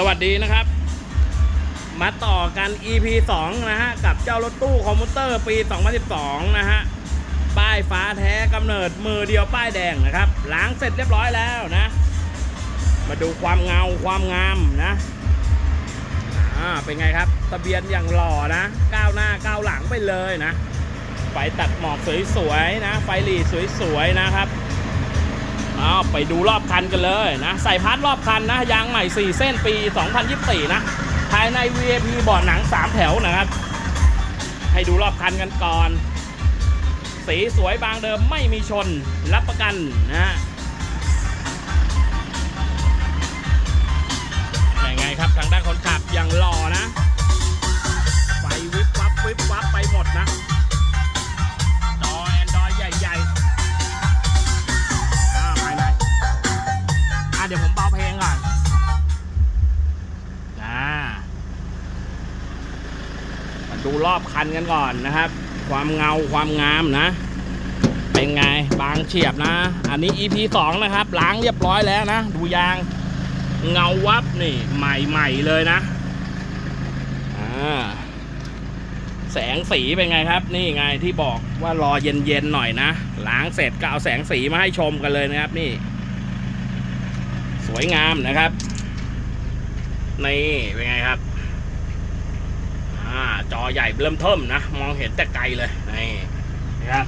สวัสดีนะครับ มาต่อกัน EP 2 นะฮะ กับเจ้ารถตู้คอมพิวเตอร์ปี 2012 นะฮะ ป้ายฟ้าแท้กำเนิดมือเดียวป้ายแดงนะครับ ล้างเสร็จเรียบร้อยแล้วนะ มาดูความเงาความงามนะ อ่า เป็นไงครับทะเบียนอย่างหล่อนะ ก้าวหน้าก้าวหลังไปเลยนะ ไฟตัดหมอกสวยๆนะ ไฟหลีสวยๆนะครับ เอาไปดูรอบคันกันเลยนะ ใส่พาร์ทรอบคันนะยางใหม่ 4 เส้นปี 2024 นะ ภายใน VIP เบาะหนัง 3 แถวนะครับ ให้ดูรอบคันกันก่อน สีสวยบางเดิมไม่มีชนรับประกันนะ อบคันกันก่อนนะครับ ความเงาความงามนะ เป็นไงบางเฉียบนะ อันนี้ EP 2 นะครับ ล้างเรียบร้อยแล้วนะ ดูยางเงาวับนี่ ใหม่ๆเลยนะแสงสีเป็นไงครับ นี่ไงที่บอกว่ารอเย็นๆหน่อยนะล้างเสร็จก็เอาแสงสีมาให้ชมกันเลยนะครับ นี่ สวยงามนะครับ นี่เป็นไงครับ อ่าจอใหญ่เริ่มเทิมนะ มองเห็นแต่ไกลเลยนี่นะครับ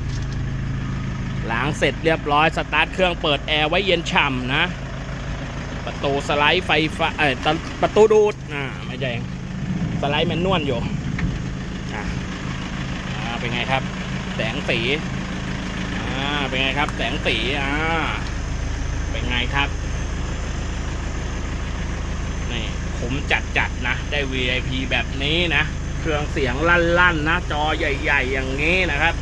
ล้างเสร็จเรียบร้อยสตาร์ทเครื่องเปิดแอร์ไว้เย็นฉ่ำนะ ประตูสไลด์ไฟฟ้าเอ้ยตะประตูดูดอ่าไม่ใช่สไลด์แมนนวลอยู่อะอ่าเป็นไงครับ แสงสีอ่าเป็นไงครับ แสงสีอ่าเป็นไงครับนี่ผมจัดจัดนะ ได้ VIP แบบนี้นะ เครื่องเสียงลั่นๆนะ จอใหญ่ ๆ อย่างนี้นะครับ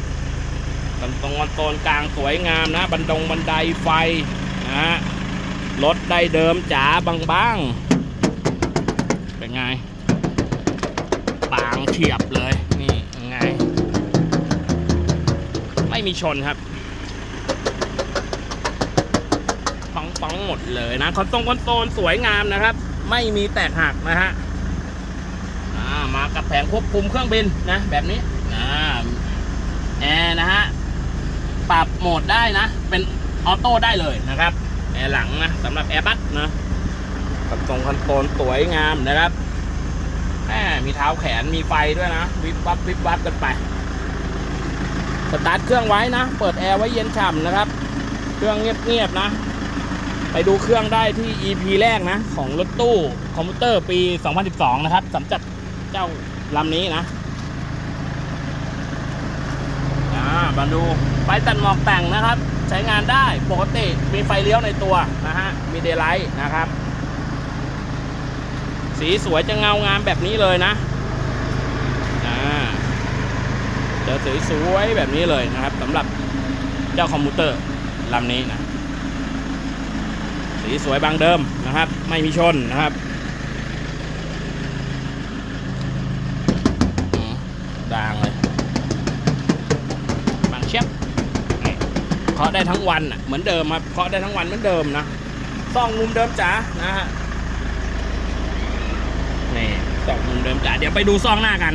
ตรงตรงโซนกลางสวยงามนะ บันดงบันไดไฟนะฮะรถได้เดิมจ๋าบางๆ เป็นไง บางเฉียบเลย นี่ยังไง ไม่มีชนครับป้องป้องหมดเลยนะคอนโซลคอนโซลสวยงามนะครับ ไม่มีแตกหักนะฮะ มากับแผงควบคุมเครื่องบินนะแบบนี้นะแอร์นะฮะปรับโหมดได้นะ เป็นออโต้ได้เลยนะครับแอร์หลังนะสำหรับแอร์บัสนะคอนโซลคอนโซลสวยงามนะครับแหมมีเท้าแขนมีไฟด้วยนะ วิบวับวิบวับกันไปสตาร์ทเครื่องไว้นะ เปิดแอร์ไว้เย็นฉ่ำนะครับ เครื่องเงียบๆนะ ไปดูเครื่องได้ที่ EP แรกนะ ของรถตู้คอมพิวเตอร์ปี 2012 นะครับสำจัด เจ้าลำนี้นะอ่ามาดูไฟตัดหมอกแต่งนะครับ ใช้งานได้ปกติมีไฟเลี้ยวในตัวนะฮะ มีเดย์ไลท์นะครับ สีสวยจะเงางามแบบนี้เลยนะอ่าเจอสีสวยแบบนี้เลยนะครับสำหรับเจ้าคอมพิวเตอร์ลำนี้นะ สีสวยบางเดิมนะครับ ไม่มีชนนะครับอืมด่างเลยบาง เชียบเคาะได้ทั้งวันอะเหมือนเดิมครับเคาะได้ทั้งวันเหมือนเดิมนะซ่องมุมเดิมจ๋านะฮะนี่สองมุมเดิมจ๋าเดี๋ยวไปดูซองหน้ากัน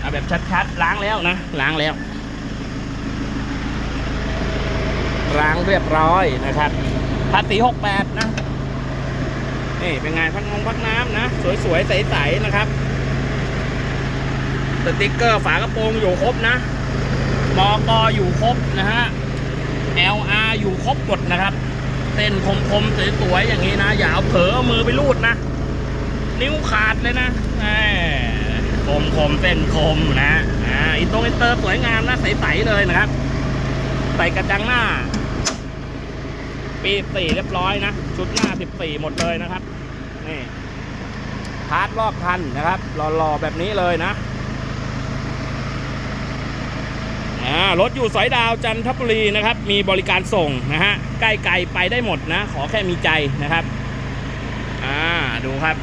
เอาแบบชัดๆล้างแล้วนะล้างแล้วล้างเรียบร้อยนะครับภาษีหกแปดนะนี่เป็นไงพักงงพักน้ำนะ สวยๆใสๆนะครับสติ๊กเกอร์ฝากระโปรงอยู่ครบนะ มอกออยู่ครบนะฮะ LR อยู่ครบหมดนะครับ เส้นคมๆสวยๆอย่างนี้นะ อย่าเอาเผลอมือไปลูดนะ นิ้วขาดเลยนะคมคมเส้นคมนะอ่าอินโตรอินเตอร์สวยงามนะใสๆเลยนะครับ ใส่กระจังหน้า ปีสี่เรียบร้อยนะ ชุดหน้าสิบสี่หมดเลยนะครับ นี่พาร์ทรอบคันนะครับหล่อๆแบบนี้เลยนะ อ่ารถอยู่สอยดาวจันทบุรีนะครับ มีบริการส่งนะฮะใกล้ไกลไปได้หมดนะ ขอแค่มีใจนะครับอ่าดูครับ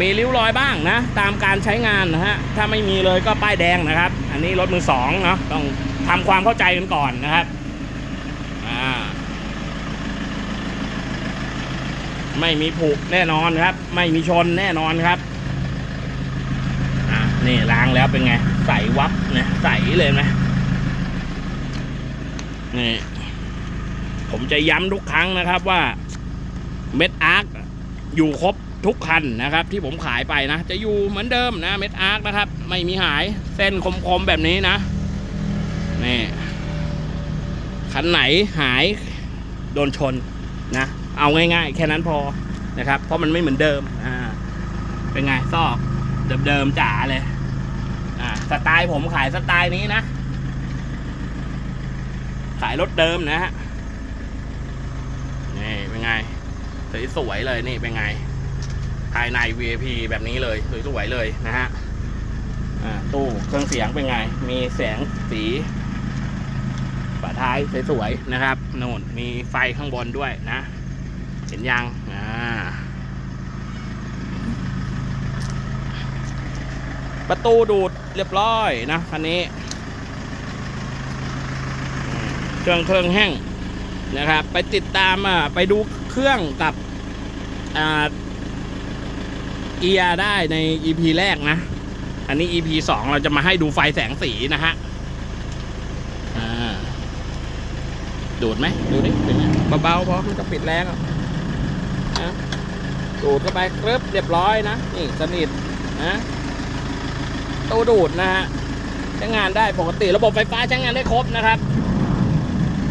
มีริ้วรอยบ้างนะ ตามการใช้งานนะฮะถ้าไม่มีเลยก็ป้ายแดงนะครับ อันนี้รถมือสองเนาะต้องทำความเข้าใจกันก่อนนะครับอ่าไม่มีผุแน่นอนครับ ไม่มีชนแน่นอนครับ นี่ล้างแล้วเป็นไง ใสวับนี่ยใสเลยไหมนี่ผมจะย้ำทุกครั้งนะครับว่าเม็ดอาร์คอยู่ครบทุกคันนะครับ ที่ผมขายไปนะ จะอยู่เหมือนเดิมนะเม็ดอาร์คนะครับ ไม่มีหายเส้นคมๆแบบนี้นะนี่คันไหนหายโดนชนนะ เอาง่ายๆ แค่นั้นพอนะครับ เพราะมันไม่เหมือนเดิมอ่าเป็นไงซอกเดิมๆจ๋าเลย สไตล์ผมขายสไตล์นี้นะ ขายรถเดิมนะฮะ นี่เป็นไง สวยๆเลยนี่เป็นไง ภายใน VIP แบบนี้เลยสวยๆเลยนะฮะอ่าตู้เครื่องเสียงเป็นไง มีแสงสีฝาท้ายสวยๆนะครับโน่นมีไฟข้างบนด้วยนะ เห็นยัง อ่า ประตูดูดเรียบร้อยนะคันนี้ เครื่องเครื่องแห้งนะครับ ไปติดตามอะไปดูเครื่องกับอ่าเอียได้ใน EP แรกนะ อันนี้ EP สองเราจะมาให้ดูไฟแสงสีนะฮะดูดไหมดูดิเป็นไงเบาๆพอมันจะปิดแรงอะนะดูดเข้าไปกรึบเรียบร้อยนะ นี่สนิทนะ ตู้ดูดนะฮะใช้งานได้ปกติระบบไฟฟ้าใช้งานได้ครบนะครับ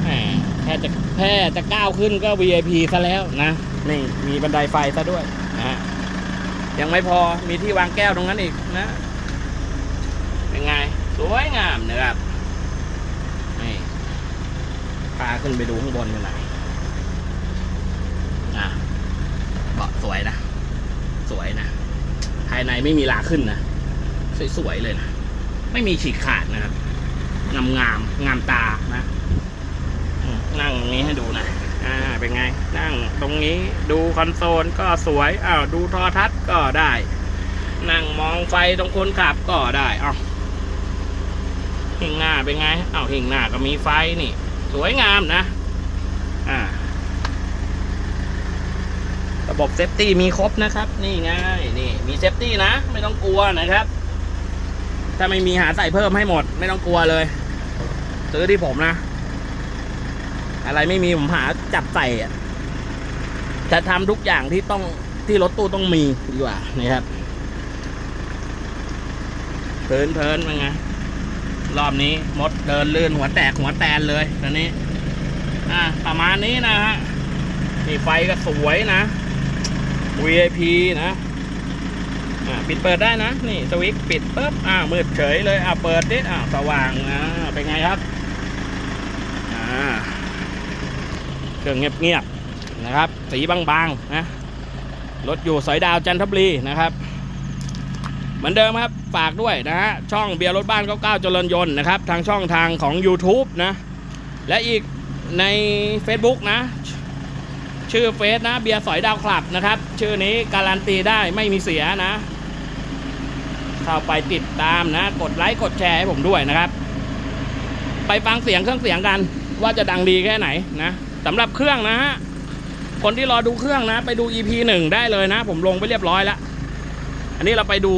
แหมแค่จะแค่จะก้าวขึ้นก็ VIP ซะแล้วนะนี่มีบันไดไฟซะด้วยนะฮะยังไม่พอมีที่วางแก้วตรงนั้นอีกนะเป็นไง สวยงามนะครับนี่พาขึ้นไปดูข้างบนกันหน่อยอะเบาะสวยนะ สวยนะ ภายในไม่มีลาขึ้นนะ สวยๆเลยนะไม่มีฉีกขาดนะครับงามงามงามตานะนั่งตรงนี้ให้ดูนะอ่าเป็นไง นั่งตรงนี้ดูคอนโซลก็สวยอ้าวดูโทรทัศน์ก็ได้ นั่งมองไฟตรงคนขับก็ได้อ้าวหิ่งหน้าเป็นไงอ้าวหิ่งหน้าก็มีไฟนี่ สวยงามนะอ่าระบบเซฟตี้มีครบนะครับ นี่ไงนี่มีเซฟตี้นะ ไม่ต้องกลัวนะครับ ถ้าไม่มีหาใส่เพิ่มให้หมด ไม่ต้องกลัวเลย ซื้อที่ผมนะ อะไรไม่มีผมหาจับใส่จะทำทุกอย่างที่ต้องที่รถตู้ต้องมีดีกว่านะครับเพลินเพลินเป็นไงรอบนี้มดเดินลื่นหัวแตกหัวแตนเลยตอนนี้ อะประมาณนี้นะฮะนี่ไฟก็สวยนะ VIP นะ อ่าปิดเปิดได้นะ นี่สวิตช์ปิดปุ๊บอ่ามืดเฉยเลยอ่าเปิดนิอ่าสว่างอ่าเป็นไงครับอ่าเครื่องเงียบๆนะครับ สีบางๆนะรถอยู่สอยดาวจันทบุรีนะครับเหมือนเดิมครับ ฝากด้วยนะฮะ ช่องเบียร์รถบ้าน99เจริญยนต์นะครับ ทางช่องทางของ YouTube นะ และอีกใน Facebook นะ ชื่อเฟซนะ เบียร์สอยดาวคลับนะครับ ชื่อนี้การันตีได้ไม่มีเสียนะ เข้าไปติดตามนะ กดไลค์กดแชร์ให้ผมด้วยนะครับ ไปฟังเสียงเครื่องเสียงกันว่าจะดังดีแค่ไหนนะสำหรับเครื่องนะฮะคนที่รอดูเครื่องนะ ไปดู EP หนึ่งได้เลยนะ ผมลงไปเรียบร้อยแล้ว อันนี้เราไปดู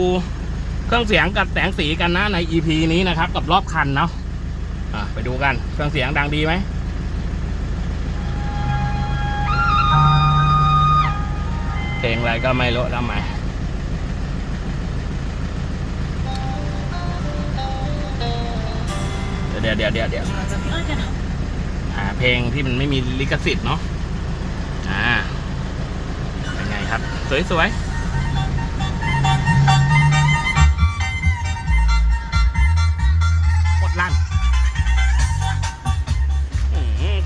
เครื่องเสียงกับแสงสีกันนะใน EP นี้นะครับ กับรอบคันเนาะอะไปดูกันเครื่องเสียงดังดีไหมเพลงอะไรก็ไม่รู้แล้วไหม เดี๋ยวเดี๋ยวเดี๋ยวเดี๋ยวหาเพลงที่มันไม่มีลิขสิทธิ์เนาะอ่าเป็นไงครับ สวยๆกดลั่น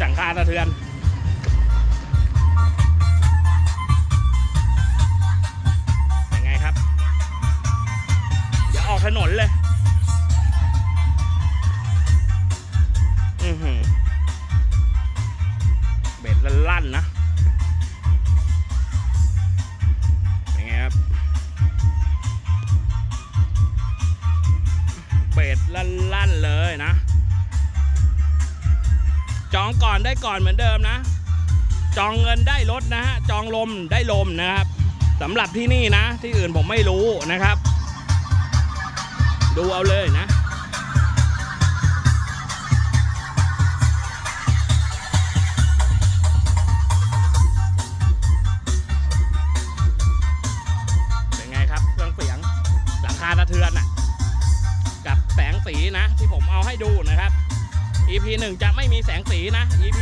จังคาสะเทือน ลั่นๆเลยนะ จองก่อนได้ก่อนเหมือนเดิมนะ จองเงินได้รถนะฮะ จองลมได้ลมนะครับสำหรับที่นี่นะ ที่อื่นผมไม่รู้นะครับ ดูเอาเลยนะ นะ EP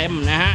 ต็มนะฮะ